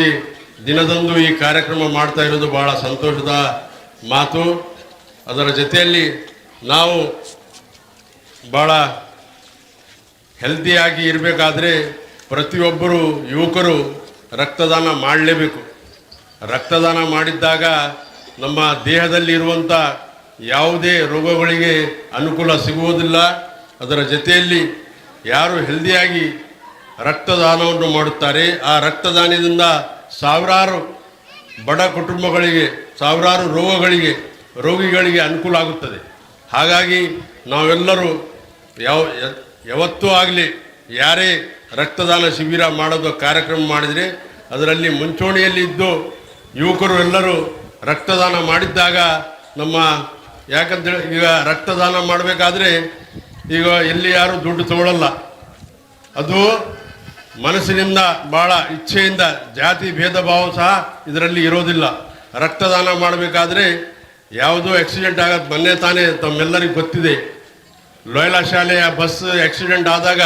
ದಿನದಂದು ಈ ಕಾರ್ಯಕ್ರಮ ಮಾಡ್ತಾ ಇರೋದು ಭಾಳ ಸಂತೋಷದ ಮಾತು. ಅದರ ಜೊತೆಯಲ್ಲಿ ನಾವು ಭಾಳ ಹೆಲ್ದಿಯಾಗಿ ಇರಬೇಕಾದ್ರೆ ಪ್ರತಿಯೊಬ್ಬರು ಯುವಕರು ರಕ್ತದಾನ ಮಾಡಲೇಬೇಕು. ರಕ್ತದಾನ ಮಾಡಿದ್ದಾಗ ನಮ್ಮ ದೇಹದಲ್ಲಿ ಇರುವಂಥ ಯಾವುದೇ ರೋಗಗಳಿಗೆ ಅನುಕೂಲ ಸಿಗುವುದಿಲ್ಲ. ಅದರ ಜೊತೆಯಲ್ಲಿ ಯಾರು ಹೆಲ್ದಿಯಾಗಿ ರಕ್ತದಾನವನ್ನು ಮಾಡುತ್ತಾರೆ, ಆ ರಕ್ತದಾನದಿಂದ ಸಾವಿರಾರು ಬಡ ಕುಟುಂಬಗಳಿಗೆ, ಸಾವಿರಾರು ರೋಗಗಳಿಗೆ, ರೋಗಿಗಳಿಗೆ ಅನುಕೂಲ ಆಗುತ್ತದೆ. ಹಾಗಾಗಿ ನಾವೆಲ್ಲರೂ ಯಾವ ಯಾವತ್ತೂ ಆಗಲಿ ಯಾರೇ ರಕ್ತದಾನ ಶಿಬಿರ ಮಾಡೋದು ಕಾರ್ಯಕ್ರಮ ಮಾಡಿದರೆ ಅದರಲ್ಲಿ ಮುಂಚೂಣಿಯಲ್ಲಿ ಇದ್ದು ಯುವಕರು ಎಲ್ಲರೂ ರಕ್ತದಾನ ಮಾಡಿದ್ದಾಗ ನಮ್ಮ ಯಾಕಂತೇಳಿ ಈಗ ರಕ್ತದಾನ ಮಾಡಬೇಕಾದ್ರೆ ಈಗ ಎಲ್ಲಿ ಯಾರು ದುಡ್ಡು ತಗೊಳ್ಳಲ್ಲ ಅದು ಮನಸ್ಸಿನಿಂದ ಭಾಳ ಇಚ್ಛೆಯಿಂದ ಜಾತಿ ಭೇದ ಭಾವ ಸಹ ಇದರಲ್ಲಿ ಇರೋದಿಲ್ಲ. ರಕ್ತದಾನ ಮಾಡಬೇಕಾದ್ರೆ ಯಾವುದೋ ಆಕ್ಸಿಡೆಂಟ್ ಆಗೋದು ಮೊನ್ನೆ ತಾನೇ ತಮ್ಮೆಲ್ಲರಿಗೂ ಗೊತ್ತಿದೆ. ಲೋಯ್ಲಾ ಶಾಲೆಯ ಬಸ್ ಆಕ್ಸಿಡೆಂಟ್ ಆದಾಗ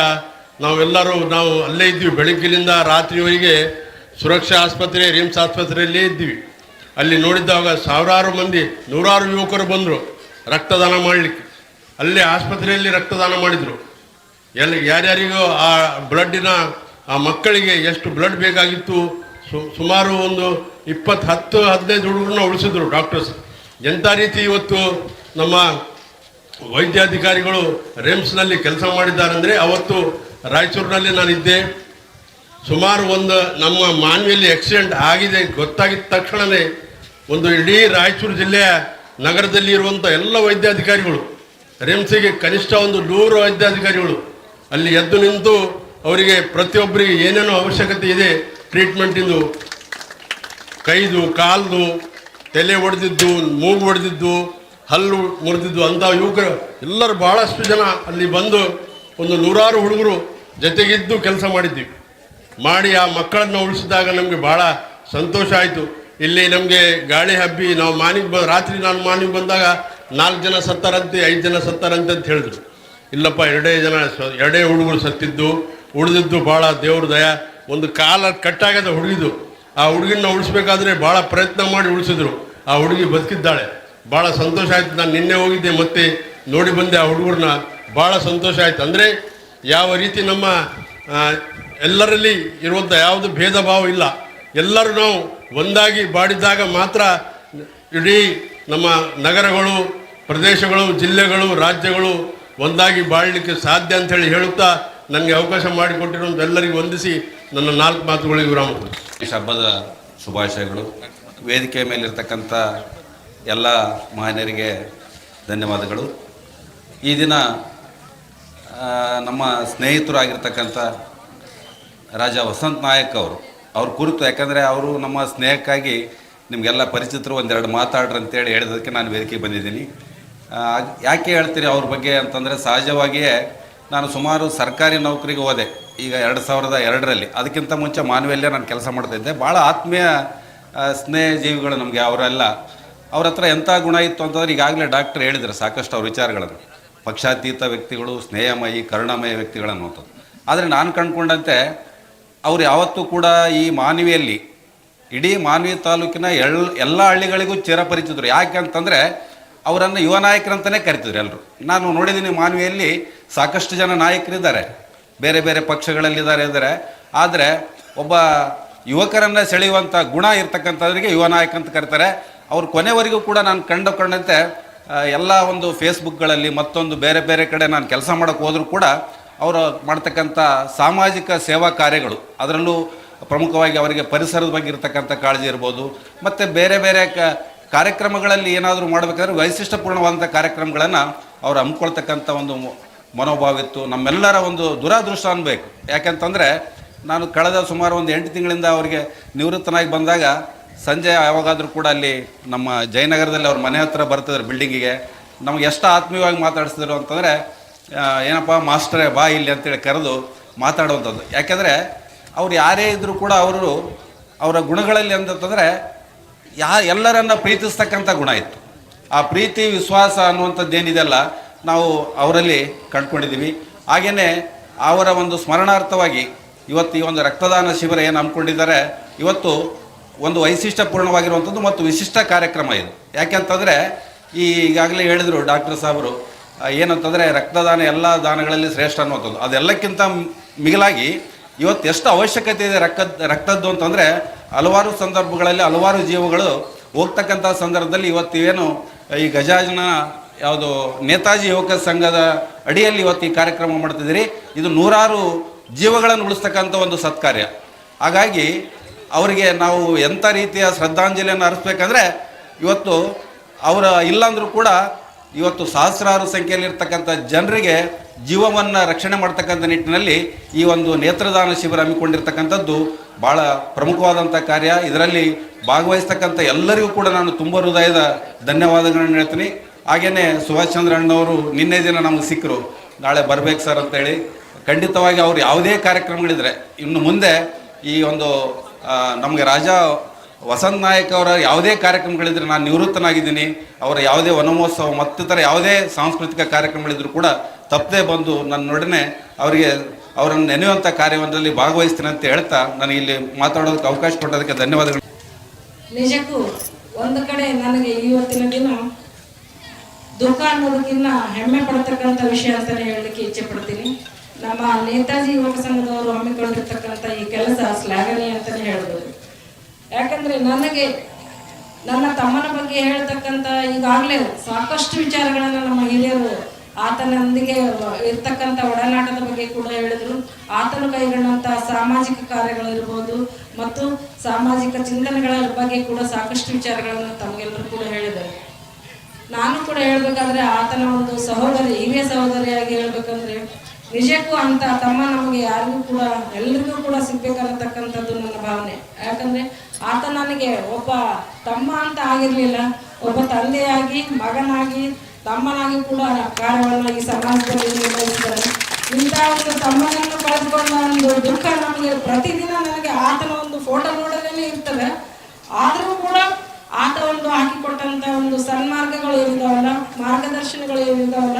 ನಾವೆಲ್ಲರೂ ನಾವು ಅಲ್ಲೇ ಇದ್ವಿ. ಬೆಳಗ್ಗಿನಿಂದ ರಾತ್ರಿವರೆಗೆ ಸುರಕ್ಷಾ ಆಸ್ಪತ್ರೆ, ರಿಮ್ಸ್ ಆಸ್ಪತ್ರೆಯಲ್ಲೇ ಇದ್ದೀವಿ ಅಲ್ಲಿ ನೋಡಿದ್ದಾಗ ಸಾವಿರಾರು ಮಂದಿ, ನೂರಾರು ಯುವಕರು ಬಂದರು ರಕ್ತದಾನ ಮಾಡಲಿಕ್ಕೆ. ಅಲ್ಲೇ ಆಸ್ಪತ್ರೆಯಲ್ಲಿ ರಕ್ತದಾನ ಮಾಡಿದರು. ಎಲ್ಲಿ ಯಾರ್ಯಾರಿಗೂ ಆ ಬ್ಲಡ್ಡಿನ ಆ ಮಕ್ಕಳಿಗೆ ಎಷ್ಟು ಬ್ಲಡ್ ಬೇಕಾಗಿತ್ತು. ಸುಮಾರು ಒಂದು ಇಪ್ಪತ್ತು, ಹತ್ತು, ಹದಿನೈದು ಹುಡುಗರನ್ನ ಉಳಿಸಿದ್ರು ಡಾಕ್ಟರ್ಸ್ ಎಂಥ ರೀತಿ ಇವತ್ತು ನಮ್ಮ ವೈದ್ಯಾಧಿಕಾರಿಗಳು ರೆಮ್ಸ್ನಲ್ಲಿ ಕೆಲಸ ಮಾಡಿದ್ದಾರೆ ಅಂದರೆ ಅವತ್ತು ರಾಯಚೂರಿನಲ್ಲಿ ನಾನಿದ್ದೆ. ಸುಮಾರು ಒಂದು ನಮ್ಮ ಮಾನ್ವಿಯಲ್ಲಿ ಆಕ್ಸಿಡೆಂಟ್ ಆಗಿದೆ, ಗೊತ್ತಾಗಿದ್ದ ತಕ್ಷಣವೇ ಒಂದು ಇಡೀ ರಾಯಚೂರು ಜಿಲ್ಲೆಯ ನಗರದಲ್ಲಿ ಇರುವಂಥ ಎಲ್ಲ ವೈದ್ಯಾಧಿಕಾರಿಗಳು, ರೆಮ್ಸಿಗೆ ಕನಿಷ್ಠ ಒಂದು ನೂರು ವೈದ್ಯಾಧಿಕಾರಿಗಳು, ಅಲ್ಲಿ ಎದ್ದು ನಿಂತು ಅವರಿಗೆ ಪ್ರತಿಯೊಬ್ಬರಿಗೆ ಏನೇನೋ ಅವಶ್ಯಕತೆ ಇದೆ ಟ್ರೀಟ್ಮೆಂಟಿಂದು ಕೈದು, ಕಾಲ್ದು ತಲೆ ಒಡೆದಿದ್ದು, ಮೂಗು ಒಡೆದಿದ್ದು, ಹಲ್ಲು ಮುರಿದಿದ್ದು ಅಂಥ ಯುವಕರು ಎಲ್ಲರೂ ಭಾಳಷ್ಟು ಜನ ಅಲ್ಲಿ ಬಂದು ಒಂದು ನೂರಾರು ಹುಡುಗರು ಜೊತೆಗಿದ್ದು ಕೆಲಸ ಮಾಡಿದ್ವಿ. ಮಾಡಿ ಆ ಮಕ್ಕಳನ್ನು ಉಳಿಸಿದಾಗ ನಮಗೆ ಭಾಳ ಸಂತೋಷ ಆಯಿತು. ಇಲ್ಲಿ ನಮಗೆ ಗಾಳಿ ಹಬ್ಬಿ ನಾವು ಮಾನಿಗೆ ಬ, ರಾತ್ರಿ ನಾನು ಮಾನಿಗೆ ಬಂದಾಗ ನಾಲ್ಕು ಜನ ಸತ್ತಾರಂತೆ, ಐದು ಜನ ಸತ್ತಾರಂತೆ ಅಂತ ಹೇಳಿದ್ರು. ಇಲ್ಲಪ್ಪ, ಎರಡೇ ಜನ ಸ- ಎರಡೇ ಹುಡುಗರು ಸತ್ತಿದ್ದು, ಉಳಿದಿದ್ದು ಭಾಳ ದೇವ್ರ ದಯ. ಒಂದು ಕಾಲ ಕಟ್ಟಾಗದ ಹುಡುಗಿದು. ಆ ಹುಡುಗಿನ ಉಳಿಸ್ಬೇಕಾದ್ರೆ ಭಾಳ ಪ್ರಯತ್ನ ಮಾಡಿ ಉಳಿಸಿದ್ರು. ಆ ಹುಡುಗಿ ಬದುಕಿದ್ದಾಳೆ. ಭಾಳ ಸಂತೋಷ ಆಯ್ತು. ನಾನು ನಿನ್ನೆ ಹೋಗಿದ್ದೆ ಮತ್ತೆ ನೋಡಿ ಬಂದೆ ಆ ಹುಡುಗರನ್ನ. ಭಾಳ ಸಂತೋಷ ಆಯ್ತು. ಅಂದರೆ ಯಾವ ರೀತಿ ನಮ್ಮ ಎಲ್ಲರಲ್ಲಿ ಇರುವಂಥ ಯಾವುದು ಭೇದ ಭಾವ ಇಲ್ಲ. ಎಲ್ಲರೂ ನಾವು ಒಂದಾಗಿ ಬಾಡಿದಾಗ ಮಾತ್ರ ಇಡೀ ನಮ್ಮ ನಗರಗಳು, ಪ್ರದೇಶಗಳು, ಜಿಲ್ಲೆಗಳು, ರಾಜ್ಯಗಳು ಒಂದಾಗಿ ಬಾಳಲಿಕ್ಕೆ ಸಾಧ್ಯ ಅಂತೇಳಿ ಹೇಳುತ್ತಾ ನನಗೆ ಅವಕಾಶ ಮಾಡಿಕೊಟ್ಟಿರುವಂಥ ಎಲ್ಲರಿಗೂ ವಂದಿಸಿ ನನ್ನ ನಾಲ್ಕು ಮಾತುಗಳಿಗೆ ವಿರಾಮ. ಈ ಹಬ್ಬದ ಶುಭಾಶಯಗಳು. ವೇದಿಕೆ ಮೇಲಿರ್ತಕ್ಕಂಥ ಎಲ್ಲ ಮಹನೀಯರಿಗೆ ಧನ್ಯವಾದಗಳು. ಈ ದಿನ ನಮ್ಮ ಸ್ನೇಹಿತರಾಗಿರ್ತಕ್ಕಂಥ ರಾಜ ವಸಂತ್ ನಾಯಕ್ ಅವರು. ಅವ್ರ ಕುರಿತು ಯಾಕಂದರೆ ಅವರು ನಮ್ಮ ಸ್ನೇಹಕ್ಕಾಗಿ ನಿಮಗೆಲ್ಲ ಪರಿಚಿತರು ಒಂದೆರಡು ಮಾತಾಡ್ರಿ ಅಂತೇಳಿ ಹೇಳಿದ್ದಕ್ಕೆ ನಾನು ವೇದಿಕೆಗೆ ಬಂದಿದ್ದೀನಿ. ಯಾಕೆ ಹೇಳ್ತೀರಿ ಅವ್ರ ಬಗ್ಗೆ ಅಂತಂದರೆ ಸಹಜವಾಗಿಯೇ ನಾನು ಸುಮಾರು ಸರ್ಕಾರಿ ನೌಕರಿಗೆ ಹೋದೆ ಈಗ ಎರಡು ಸಾವಿರದ ಎರಡರಲ್ಲಿ. ಅದಕ್ಕಿಂತ ಮುಂಚೆ ಮಾನವಿಯಲ್ಲೇ ನಾನು ಕೆಲಸ ಮಾಡ್ತಿದ್ದೆ. ಭಾಳ ಆತ್ಮೀಯ ಸ್ನೇಹ ಜೀವಿಗಳು ನಮಗೆ ಅವರೆಲ್ಲ. ಅವ್ರ ಹತ್ರ ಎಂಥ ಗುಣ ಇತ್ತು ಅಂತಂದ್ರೆ ಈಗಾಗಲೇ ಡಾಕ್ಟರ್ ಹೇಳಿದ್ರು ಸಾಕಷ್ಟು ಅವ್ರ ವಿಚಾರಗಳನ್ನು. ಪಕ್ಷಾತೀತ ವ್ಯಕ್ತಿಗಳು, ಸ್ನೇಹಮಯಿ, ಕರುಣಾಮಯ ವ್ಯಕ್ತಿಗಳನ್ನು ಅಂತದ್ದು. ಆದರೆ ನಾನು ಕಂಡುಕೊಂಡಂತೆ ಅವ್ರು ಯಾವತ್ತೂ ಕೂಡ ಈ ಮಾನವಿಯಲ್ಲಿ ಇಡೀ ಮಾನವಿ ತಾಲೂಕಿನ ಎಲ್ ಎಲ್ಲ ಹಳ್ಳಿಗಳಿಗೂ ಚಿರಪರಿಚಿತರು ಯಾಕೆ ಅಂತಂದರೆ ಅವರನ್ನು ಯುವ ನಾಯಕರಂತಲೇ ಕರಿತಿದ್ರು ಎಲ್ಲರೂ ನಾನು ನೋಡಿದ್ದೀನಿ ಮಾನವಿಯಲ್ಲಿ ಸಾಕಷ್ಟು ಜನ ನಾಯಕರಿದ್ದಾರೆ. ಬೇರೆ ಬೇರೆ ಪಕ್ಷಗಳಲ್ಲಿದ್ದಾರೆ ಇದ್ದಾರೆ ಆದರೆ ಒಬ್ಬ ಯುವಕರನ್ನು ಸೆಳೆಯುವಂಥ ಗುಣ ಇರ್ತಕ್ಕಂಥವ್ರಿಗೆ ಯುವ ನಾಯಕ ಅಂತ ಕರೀತಾರೆ. ಅವ್ರು ಕೊನೆವರೆಗೂ ಕೂಡ ನಾನು ಕಂಡುಕೊಂಡಂತೆ ಕಂಡಂತೆ ಎಲ್ಲ ಒಂದು ಫೇಸ್ಬುಕ್ಗಳಲ್ಲಿ ಮತ್ತೊಂದು ಬೇರೆ ಬೇರೆ ಕಡೆ ನಾನು ಕೆಲಸ ಮಾಡೋಕ್ಕೆ ಹೋದರೂ ಕೂಡ ಅವರು ಮಾಡ್ತಕ್ಕಂಥ ಸಾಮಾಜಿಕ ಸೇವಾ ಕಾರ್ಯಗಳು, ಅದರಲ್ಲೂ ಪ್ರಮುಖವಾಗಿ ಅವರಿಗೆ ಪರಿಸರದ ಬಗ್ಗೆ ಇರತಕ್ಕಂಥ ಕಾಳಜಿ ಇರ್ಬೋದು. ಮತ್ತು ಬೇರೆ ಬೇರೆ ಕ, ಕಾರ್ಯಕ್ರಮಗಳಲ್ಲಿ ಏನಾದರೂ ಮಾಡಬೇಕಾದ್ರೆ ವೈಶಿಷ್ಟ್ಯಪೂರ್ಣವಾದಂಥ ಕಾರ್ಯಕ್ರಮಗಳನ್ನು ಅವರು ಹಮ್ಮಿಕೊಳ್ತಕ್ಕಂಥ ಒಂದು ಮನೋಭಾವ ಇತ್ತು ನಮ್ಮೆಲ್ಲರ ಒಂದು ದುರಾದೃಷ್ಟ ಅನ್ಬೇಕು. ಯಾಕೆಂತಂದರೆ, ನಾನು ಕಳೆದ ಸುಮಾರು ಒಂದು ಎಂಟು ತಿಂಗಳಿಂದ ಅವರಿಗೆ ನಿವೃತ್ತನಾಗಿ ಬಂದಾಗ, ಸಂಜೆ ಯಾವಾಗಾದರೂ ಕೂಡ ಅಲ್ಲಿ ನಮ್ಮ ಜಯನಗರದಲ್ಲಿ ಅವ್ರ ಮನೆ ಹತ್ರ ಬರ್ತಿದ್ರು ಬಿಲ್ಡಿಂಗಿಗೆ. ನಮ್ಗೆ ಎಷ್ಟು ಆತ್ಮೀಯವಾಗಿ ಮಾತಾಡಿಸಿದ್ರು ಅಂತಂದರೆ ಏನಪ್ಪ, ಮಾಸ್ಟರೇ ಬಾ ಇಲ್ಲಿ ಅಂತೇಳಿ ಕರೆದು ಮಾತಾಡುವಂಥದ್ದು. ಯಾಕೆಂದರೆ, ಅವ್ರು ಯಾರೇ ಇದ್ದರೂ ಕೂಡ ಅವರು ಅವರ ಗುಣಗಳಲ್ಲಿ ಅಂತಂದರೆ, ಯಾ ಎಲ್ಲರನ್ನ ಪ್ರೀತಿಸ್ತಕ್ಕಂಥ ಗುಣ ಇತ್ತು. ಆ ಪ್ರೀತಿ, ವಿಶ್ವಾಸ ಅನ್ನುವಂಥದ್ದು ಏನಿದೆಯಲ್ಲ ನಾವು ಅವರಲ್ಲಿ ಕಂಡುಕೊಂಡಿದ್ದೀವಿ. ಹಾಗೆಯೇ ಅವರ ಒಂದು ಸ್ಮರಣಾರ್ಥವಾಗಿ ಇವತ್ತು ಈ ಒಂದು ರಕ್ತದಾನ ಶಿಬಿರ ಏನು ಹಮ್ಮಿಕೊಂಡಿದ್ದಾರೆ. ಇವತ್ತು ಒಂದು ವೈಶಿಷ್ಟ್ಯಪೂರ್ಣವಾಗಿರುವಂಥದ್ದು ಮತ್ತು ವಿಶಿಷ್ಟ ಕಾರ್ಯಕ್ರಮ ಇದು. ಯಾಕೆಂತಂದರೆ ಈ ಈಗಾಗಲೇ ಹೇಳಿದರು ಡಾಕ್ಟರ್ ಸಾಹೇಬರು ಏನಂತಂದರೆ ರಕ್ತದಾನ ಎಲ್ಲ ದಾನಗಳಲ್ಲಿ ಶ್ರೇಷ್ಠ ಅನ್ನುವಂಥದ್ದು. ಅದೆಲ್ಲಕ್ಕಿಂತ ಮಿಗಿಲಾಗಿ ಇವತ್ತು ಎಷ್ಟು ಅವಶ್ಯಕತೆ ಇದೆ ರಕ್ತ, ರಕ್ತದ್ದು ಅಂತಂದರೆ ಹಲವಾರು ಸಂದರ್ಭಗಳಲ್ಲಿ ಹಲವಾರು ಜೀವಗಳು ಹೋಗ್ತಕ್ಕಂಥ ಸಂದರ್ಭದಲ್ಲಿ ಇವತ್ತು ಏನು ಈ ಗಜಾಜನ ಯಾವುದು ನೇತಾಜಿ ಯುವಕ ಸಂಘದ ಅಡಿಯಲ್ಲಿ ಇವತ್ತು ಈ ಕಾರ್ಯಕ್ರಮ ಮಾಡ್ತಿದ್ದೀರಿ. ಇದು ನೂರಾರು ಜೀವಗಳನ್ನು ಉಳಿಸ್ತಕ್ಕಂಥ ಒಂದು ಸತ್ಕಾರ್ಯ. ಹಾಗಾಗಿ ಅವರಿಗೆ ನಾವು ಎಂಥ ರೀತಿಯ ಶ್ರದ್ಧಾಂಜಲಿಯನ್ನು ಅರ್ಪಿಸ್ಬೇಕಂದ್ರೆ ಇವತ್ತು ಅವರ ಇಲ್ಲಾಂದರೂ ಕೂಡ ಇವತ್ತು ಸಹಸ್ರಾರು ಸಂಖ್ಯೆಯಲ್ಲಿರ್ತಕ್ಕಂಥ ಜನರಿಗೆ ಜೀವವನ್ನು ರಕ್ಷಣೆ ಮಾಡ್ತಕ್ಕಂಥ ನಿಟ್ಟಿನಲ್ಲಿ ಈ ಒಂದು ನೇತ್ರದಾನ ಶಿಬಿರ ಹಮ್ಮಿಕೊಂಡಿರ್ತಕ್ಕಂಥದ್ದು ಭಾಳ ಪ್ರಮುಖವಾದಂಥ ಕಾರ್ಯ. ಇದರಲ್ಲಿ ಭಾಗವಹಿಸ್ತಕ್ಕಂಥ ಎಲ್ಲರಿಗೂ ಕೂಡ ನಾನು ತುಂಬ ಹೃದಯದ ಧನ್ಯವಾದಗಳನ್ನು ಹೇಳ್ತೀನಿ. ಹಾಗೆಯೇ ಸುಭಾಷ್ ಚಂದ್ರ ಅಣ್ಣವರು ನಿನ್ನೆ ದಿನ ನಮಗೆ ಸಿಕ್ಕರು. ನಾಳೆ ಬರಬೇಕು ಸರ್ ಅಂತೇಳಿ. ಖಂಡಿತವಾಗಿ ಅವ್ರು ಯಾವುದೇ ಕಾರ್ಯಕ್ರಮಗಳಿದ್ರೆ, ಇನ್ನು ಮುಂದೆ ಈ ಒಂದು ನಮಗೆ ರಾಜ ವಸಂತ್ ನಾಯಕ್ ಅವರ ಯಾವುದೇ ಕಾರ್ಯಕ್ರಮಗಳಿದ್ರೆ ನಾನು ನಿವೃತ್ತನಾಗಿದ್ದೀನಿ. ಅವರ ಯಾವುದೇ ವನಮಹೋತ್ಸವ ಮತ್ತಿತರ ಯಾವುದೇ ಸಾಂಸ್ಕೃತಿಕ ಕಾರ್ಯಕ್ರಮಗಳಿದ್ರು ಕೂಡ ತಪ್ಪದೇ ಬಂದು ನನ್ನೊಡನೆ ಅವರಿಗೆ ಅವರನ್ನು ನೆನೆಯುವಂಥ ಕಾರ್ಯವೊಂದರಲ್ಲಿ ಭಾಗವಹಿಸ್ತೀನಿ ಅಂತ ಹೇಳ್ತಾ ನನಗೆ ಇಲ್ಲಿ ಮಾತಾಡೋದಕ್ಕೆ ಅವಕಾಶ ಕೊಟ್ಟೋದಕ್ಕೆ ಧನ್ಯವಾದಗಳು. ನಿಜಕ್ಕೂ ಒಂದು ಕಡೆ ನನಗೆ ಇವತ್ತಿನ ದಿನ ದುಃಖ ಅನ್ನೋದಕ್ಕಿಂತ ಹೆಮ್ಮೆ ಪಡ್ತಕ್ಕಂಥ ವಿಷಯ ಅಂತಾನೆ ಹೇಳಲಿಕ್ಕೆ ಇಚ್ಛೆ ಪಡ್ತೀನಿ. ನಮ್ಮ ನೇತಾಜಿ ಯುವಕ ಸಂಘದವರು ಹಮ್ಮಿಕೊಂಡಿರ್ತಕ್ಕಂಥ ಈ ಕೆಲಸ ಶ್ಲಾಘನೀಯ ಅಂತಾನೆ ಹೇಳ್ಬೋದು. ಯಾಕಂದ್ರೆ ನನಗೆ, ನನ್ನ ತಮ್ಮನ ಬಗ್ಗೆ ಹೇಳ್ತಕ್ಕಂಥ ಈಗಾಗಲೇ ಸಾಕಷ್ಟು ವಿಚಾರಗಳನ್ನು ನಮ್ಮ ಹಿರಿಯರು ಆತನೊಂದಿಗೆ ಇರ್ತಕ್ಕಂಥ ಒಡನಾಟದ ಬಗ್ಗೆ ಕೂಡ ಹೇಳಿದ್ರು. ಆತನು ಕೈಗೊಂಡಂತ ಸಾಮಾಜಿಕ ಕಾರ್ಯಗಳಿರ್ಬೋದು ಮತ್ತು ಸಾಮಾಜಿಕ ಚಿಂತನೆಗಳ ಬಗ್ಗೆ ಕೂಡ ಸಾಕಷ್ಟು ವಿಚಾರಗಳನ್ನು ತಮಗೆಲ್ಲರೂ ಕೂಡ ಹೇಳಿದ್ದಾರೆ. ನಾನು ಕೂಡ ಹೇಳ್ಬೇಕಾದ್ರೆ ಆತನ ಒಂದು ಸಹೋದರಿ, ಹಿರಿಯ ಸಹೋದರಿಯಾಗಿ ಹೇಳ್ಬೇಕಂದ್ರೆ ನಿಜಕ್ಕೂ ಅಂತ ತಮ್ಮ ನಮಗೆ ಯಾರಿಗೂ ಕೂಡ, ಎಲ್ರಿಗೂ ಕೂಡ ಸಿಗ್ಬೇಕನ್ನತಕ್ಕಂಥದ್ದು ನನ್ನ ಭಾವನೆ. ಯಾಕಂದ್ರೆ ಆತ ನನಗೆ ಒಬ್ಬ ತಮ್ಮ ಅಂತ ಆಗಿರ್ಲಿಲ್ಲ, ಒಬ್ಬ ತಂದೆಯಾಗಿ, ಮಗನಾಗಿ, ತಮ್ಮನಾಗಿ ಕೂಡ ಕಾರ್ಯವನ್ನು ಈ ಸಮಾಜದಲ್ಲಿ ನಿರ್ವಹಿಸಿದ್ದಾರೆ ಇಂಥ ಒಂದು ತಮ್ಮನನ್ನು ಕಳೆದುಕೊಂಡ ಒಂದು ದುಃಖ ನಮಗೆ ಪ್ರತಿದಿನ ನನಗೆ ಆತನ ಒಂದು ಫೋಟೋ ನೋಡಲೇ ಇರ್ತದೆ. ಆದರೂ ಕೂಡ ಆತ ಒಂದು ಹಾಕಿಕೊಟ್ಟಂತ ಒಂದು ಸನ್ಮಾರ್ಗಗಳು ಏನಿದಾವಲ್ಲ ಮಾರ್ಗದರ್ಶನಗಳು ಏನಿದಾವಲ್ಲ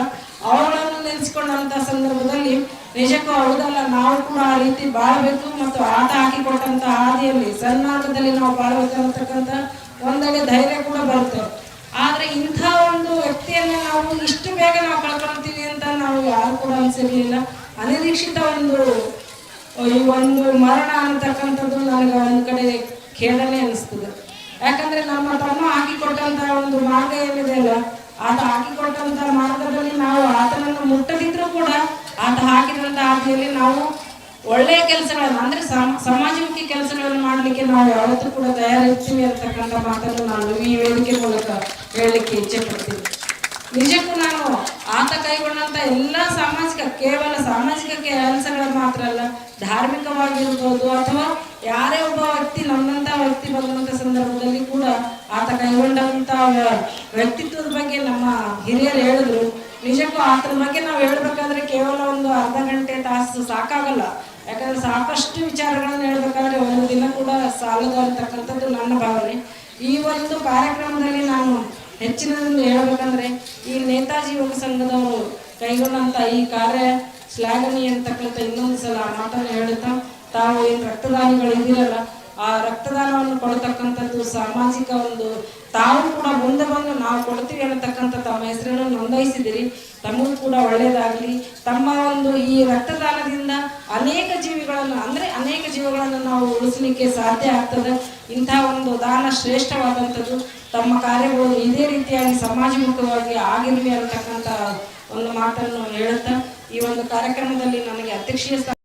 ಅವುಗಳನ್ನು ನೆನೆಸ್ಕೊಂಡಂತ ಸಂದರ್ಭದಲ್ಲಿ ನಿಜಕ್ಕೂ ಹೌದಲ್ಲ, ನಾವು ಕೂಡ ಆ ರೀತಿ ಬಾಳ್ಬೇಕು ಮತ್ತು ಆತ ಹಾಕಿಕೊಟ್ಟಂತ ಹಾದಿಯಲ್ಲಿ, ಸನ್ಮಾರ್ಗದಲ್ಲಿ ನಾವು ಬಾಳ್ಬೇಕು ಅನ್ನತಕ್ಕಂಥ ಒಂದೆಡೆ ಧೈರ್ಯ ಕೂಡ ಬರುತ್ತೆ. ಆದ್ರೆ ಇಂಥ ಒಂದು ವ್ಯಕ್ತಿಯನ್ನ ನಾವು ಇಷ್ಟು ಬೇಗ ನಾವು ಕಳ್ಕೊಳ್ತೀವಿ ಅಂತ ನಾವು ಯಾರು ಕೂಡ ಅನ್ಸಿರ್ಲಿಲ್ಲ. ಅನಿರೀಕ್ಷಿತ ಒಂದು, ಈ ಒಂದು ಮರಣ ಅಂತಕ್ಕಂಥದ್ದು ನನಗೆ ಒಂದು ಕಡೆ ಖೇದನೆ ಅನಿಸ್ತದೆ. ಯಾಕಂದ್ರೆ ನಮ್ಮ ತಮ್ಮ ಹಾಕಿಕೊಟ್ಟಂತ ಒಂದು ಮಾರ್ಗ ಏನಿದೆ ಅಲ್ಲ, ಆತ ಹಾಕಿಕೊಟ್ಟಂತ ಮಾರ್ಗದಲ್ಲಿ ನಾವು ಆತನನ್ನು ಮುಟ್ಟದಿದ್ರು ಕೂಡ ಆತ ಹಾಕಿದಂತ ಹಾದಿಯಲ್ಲಿ ನಾವು ಒಳ್ಳೆಯ ಕೆಲಸಗಳನ್ನು, ಅಂದ್ರೆ ಸಮ- ಸಮಾಜಮುಖಿ ಕೆಲಸಗಳನ್ನು ಮಾಡಲಿಕ್ಕೆ ನಾವು ಯಾವತ್ತೂ ಕೂಡ ತಯಾರಿಸ್ತೀವಿ ಅಂತಕ್ಕಂಥ ಮಾತನ್ನು ನಾನು ಈ ವೇದಿಕೆ ಮೂಲಕ ಹೇಳಲಿಕ್ಕೆ ಇಚ್ಛೆ ಪಡ್ತೀನಿ. ನಿಜಕ್ಕೂ ನಾನು ಆತ ಕೈಗೊಂಡಂತ ಎಲ್ಲ ಸಾಮಾಜಿಕ, ಕೇವಲ ಸಾಮಾಜಿಕ ಕೆಲಸಗಳು ಮಾತ್ರ ಅಲ್ಲ, ಧಾರ್ಮಿಕವಾಗಿರ್ಬೋದು ಅಥವಾ ಯಾರೇ ಒಬ್ಬ ವ್ಯಕ್ತಿ ನನ್ನಂತ ಬಂದಂತ ಸಂದರ್ಭದಲ್ಲಿ ಕೂಡ ಆತ ಕೈಗೊಂಡಂತ ವ್ಯ- ವ್ಯಕ್ತಿತ್ವದ ಬಗ್ಗೆ ನಮ್ಮ ಹಿರಿಯರು ಹೇಳಿದ್ರು. ನಿಜಕ್ಕೂ ಆತನ ಬಗ್ಗೆ ನಾವು ಹೇಳ್ಬೇಕಾದ್ರೆ ಕೇವಲ ಒಂದು ಅರ್ಧ ಗಂಟೆ ತಾಸು ಸಾಕಾಗಲ್ಲ. ಯಾಕಂದ್ರೆ ಸಾಕಷ್ಟು ವಿಚಾರಗಳನ್ನ ಹೇಳ್ಬೇಕಾದ್ರೆ ಒಂದು ದಿನ ಕೂಡ ಸಾಲದು ಅಂತಕ್ಕಂಥದ್ದು ನನ್ನ ಭಾವನೆ. ಈ ಒಂದು ಕಾರ್ಯಕ್ರಮದಲ್ಲಿ ನಾನು ಹೆಚ್ಚಿನದನ್ನು ಹೇಳ್ಬೇಕಂದ್ರೆ, ಈ ನೇತಾಜಿ ಯುವಕ ಸಂಘದವರು ಕೈಗೊಂಡಂತ ಈ ಕಾರ್ಯ ಶ್ಲಾಘನೀಯ ಅಂತಕ್ಕಂಥ ಇನ್ನೊಂದು ಸಲ ಮಾತನ್ನು ಹೇಳುತ್ತಾ, ತಾವು ಏನು ರಕ್ತದಾನಿಗಳು ಇದ್ದೀರಲ್ಲ ಆ ರಕ್ತದಾನವನ್ನು ಕೊಡತಕ್ಕಂಥದ್ದು ಸಾಮಾಜಿಕ ಒಂದು ತಾವು ಕೂಡ ಮುಂದೆ ಬಂದು ನಾವು ಕೊಡ್ತೀವಿ ಅನ್ನತಕ್ಕಂಥ ತಮ್ಮ ಹೆಸರನ್ನು ನೋಂದಾಯಿಸಿದಿರಿ. ತಮಗೂ ಕೂಡ ಒಳ್ಳೆಯದಾಗಲಿ ತಮ್ಮ ಒಂದು ಈ ರಕ್ತದಾನದಿಂದ ಅನೇಕ ಜೀವಿಗಳನ್ನು, ಅಂದರೆ ಅನೇಕ ಜೀವಗಳನ್ನು ನಾವು ಉಳಿಸಲಿಕ್ಕೆ ಸಾಧ್ಯ ಆಗ್ತದೆ. ಇಂಥ ಒಂದು ದಾನ ಶ್ರೇಷ್ಠವಾದಂಥದ್ದು ತಮ್ಮ ಕಾರ್ಯಗಳು ಇದೇ ರೀತಿಯಾಗಿ ಸಮಾಜಮುಖವಾಗಿ ಆಗಿರಲಿ ಅನ್ನತಕ್ಕಂಥ ಒಂದು ಮಾತನ್ನು ಹೇಳುತ್ತಾ, ಈ ಒಂದು ಕಾರ್ಯಕ್ರಮದಲ್ಲಿ ನನಗೆ ಅಧ್ಯಕ್ಷೀಯ ಸ್ಥಾನ